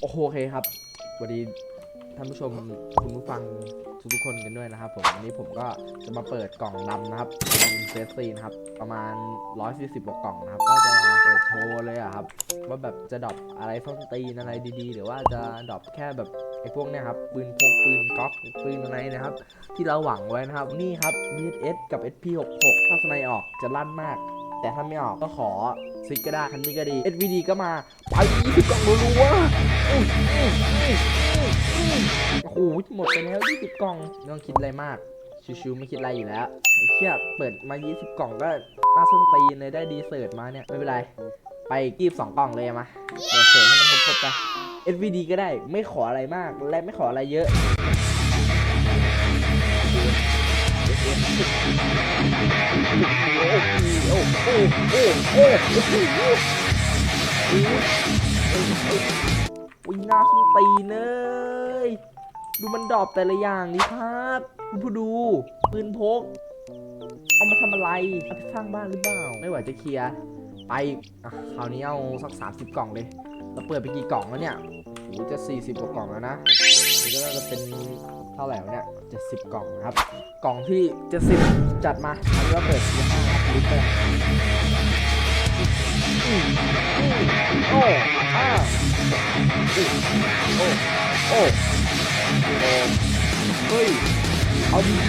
โอเคครับสวัสดีท่านผู้ชมคุณผู้ฟังทุกๆคนกันด้วยนะครับ ผมวันนี้ผมก็จะมาเปิดกล่องดำนะครับเป็นเซตซีนะครับ ประมาณ 140กว่ากล่องนะครับ ก็จะมาเปิดโชว์เลยอะครับ ว่าแบบจะดรอปอะไรส้นตีนอะไรดีๆ หรือว่าจะดรอปแค่แบบไอ้พวกเนี้ยครับปืนพกปืนก๊อกปืนอะไรนะครับ ที่เราหวังไว้นะครับ นี่ครับ VS กับ SP66 ถ้าสไนออกจะลั่นมาก แต่ถ้าไม่ออกก็ขอซิกก็ได้คันนี้ก็ดี SVD ก็มาไป20กล่องรัวๆอื้ออื้ออื้ออื้ออื้อโอ้โหหมดไปแล้ว 20 กล่องไม่ต้องคิดอะไรมาก ชิวๆไม่คิดอะไรอยู่แล้วไอ้เชี่ยเปิดมา 20 กล่องก็น่าส้นตีนเลยได้ดีเสิร์ตมาเนี่ย ไม่เป็นไร ไปกีบสองกล่องเลยมาเปิดเสิร์ตให้มันครบๆไป SVD ก็ได้ไม่ขออะไรมากและไม่ขออะไรเยอะ อ้โอ้โอ้โอ้โอ้โอ้โอ้วินาส้นตีนเลยดูมันดรอปแต่ละอย่างนี่ครับคุณผู้ดูปืนพก เอามาทำอะไรเอาไปสร้างบ้านหรือเปล่า ไม่ไหวจะเคลียร์ไปคราวนี้เอาสัก 30 กล่องเลยเราเปิดไปกี่กล่องแล้วเนี่ยโหจะ 40 กว่ากล่องแล้วนะนี่ก็จะเป็น เท่าไหร่วะเนี่ย70กล่องนะครับ กล่องที่70จัดมาอันนี้ว่าเปิดที่ห้าครับลิตรเลยอืมอืมโอ้อ่าโอ้โอ้โอ้เฮ้ยเอาดีๆ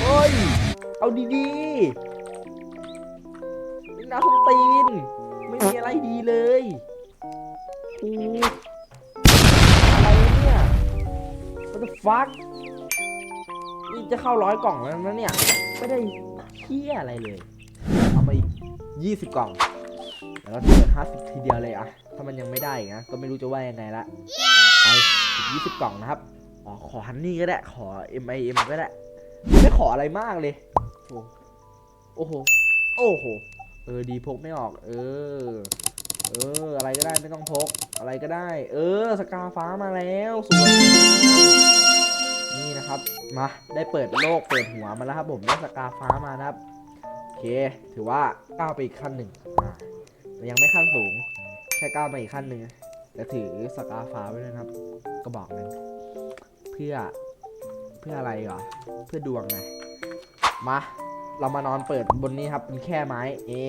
เฮ้ยเอาดีๆนี่นาสนตีน ไม่มีอะไรดีเลยกูอ what the fuck นี่จะเข้าร้อยกล่องแล้วนะเนี่ย ไม่ได้เที่ยอะไรเลย เอามาอีก20กล่อง แล้วก็เปิด50ทีเดียวเลยอะถ้ามันยังไม่ได้อีกนะ ก็ไม่รู้จะว่ายังไงละไปอีก20กล่องนะครับ อ๋อ ขอฮันนี่ก็ได้ ขอ MIM ก็ได้ ไม่ขออะไรมากเลย โอ้โห โอ้โห เออ ดีพกไม่ออก เออ เออ อะไรก็ได้ไม่ต้องพก อะไรก็ได้ เออ สกาฟ้ามาแล้วสวยนี่นะครับ มา ได้เปิดโลกเปิดหัวมาแล้วครับผม ได้สกาฟ้ามานะครับ โอเค ถือว่าก้าวไปอีกขั้นหนึ่งแต่ยังไม่ขั้นสูง แค่ก้าวไปอีกขั้นหนึ่งแต่ถือสกาฟ้าไว้ด้วยนะครับก็บอกนึงเพื่อ เพื่ออะไรเหรอ เพื่อดวงไง มา เรามานอนเปิดบนนี้ครับ เป็นแค่ไม้ เอ๊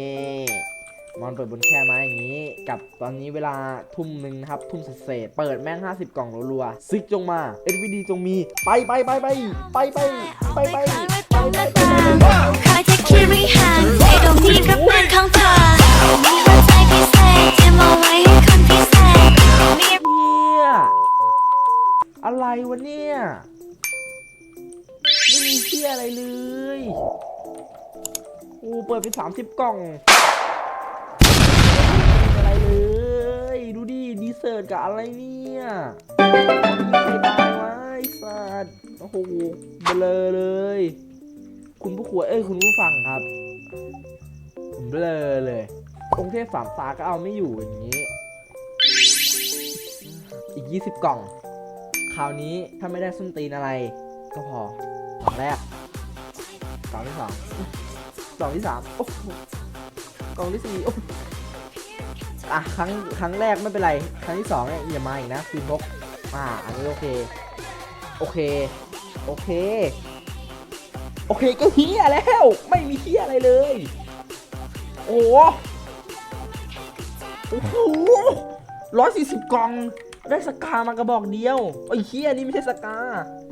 นอนเปิดบนแค่ไม้อย่างนี้ กับตอนนี้เวลาทุ่มหนึ่งนะครับ ทุ่มเศษเปิดแม่ง 50 กล่องรัวๆ ซิกจงมา SVD จงมีไปไปไปไปไปไปไปไปไปไปไปไปคอยจะคิดไม่ห่างใจตรงนี้ก็เป็นของเธอหัวใจพิเศษเตรียมอาไว้ให้คนพิเศษเนี่ยอะไรวะเนี่ยไม่มีเที่ยอะไรเลยอ้เปิดไป 30 กล่อง ดิดีเซิร์ตกับอะไรเนี่ยมีใครตายวะไอ้สัตว์โอ้โหเบลอเลย คุณผู้ขวเอ้ยคุณผู้ฟังครับผมเบลอเลยองค์เทพสามตาก็เอาไม่อยู่อย่างนี้ อีก 20 กล่อง คราวนี้ถ้าไม่ได้ส้นตีนอะไร ก็พอกล่องแรกกล่องที่สองกล่องที่สามโอ้กล่องที่สี่โอ้ อะครั้งครั้งแรกไม่เป็นไร ครั้งที่สองเนี่ยอย่ามาอีกนะคืนพกอ่าอันนี้โอเค โอเค โอเค โอเคก็เฮียแล้ว ไม่มีเฮียอะไรเลย โอ้โหโอ้โหร้อยสี่สิบกล่อง ได้สกามากระบอกเดียวไอ้เฮียนี่ไม่ใช่สกา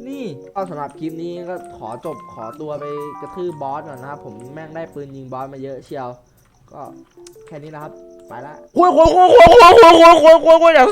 นี่ก็สำหรับคลิปนี้ก็ขอจบขอตัวไปกระทืบบอสก่อนนะครับผมแม่งได้ปืนยิงบอสมาเยอะเชียว ก็แค่นี้นะครับ ไปละโอ้ยโอ้ยโอ้ยโอ้ยโอ้ยโอ้ยโอ้ยโอ้ยโอ้ย